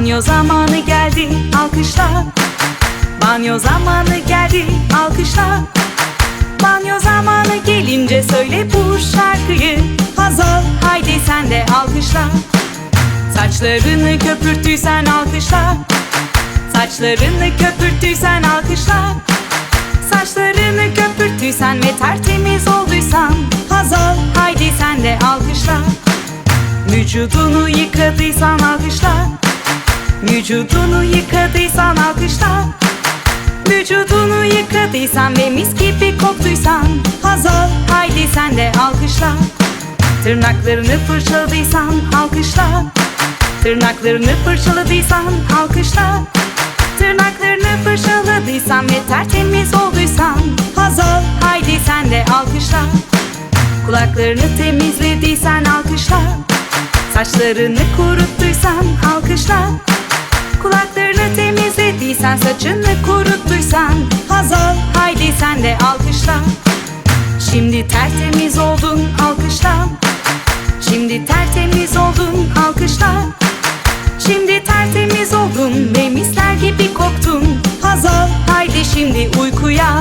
Banyo zamanı geldi alkışla. Banyo zamanı geldi alkışla. Banyo zamanı gelince söyle bu şarkıyı. Hazal haydi sen de alkışla. Saçlarını köpürttüysen alkışla. Saçlarını köpürttüysen alkışla. Saçlarını köpürttüysen ve tertemiz olduysan. Hazal haydi sen de alkışla. Vücudunu yıkadıysan alkışla Vücudunu yıkadıysan alkışla. Vücudunu yıkadıysan ve mis gibi koktuysan Hazal haydi sen de alkışla. Tırnaklarını fırçaladıysan alkışla. Tırnaklarını fırçaladıysan alkışla. Tırnaklarını fırçaladıysan ve tertemiz olduysan Hazal haydi sen de alkışla. Kulaklarını temizlediysen alkışla. Saçlarını kuruttuysan alkışla Saçını kuruttuysan Hazal Haydi sen de alkışla. Şimdi tertemiz oldun alkışla. Şimdi tertemiz oldun alkışla. Şimdi tertemiz oldun ve misler gibi koktun. Hazal Haydi şimdi uykuya.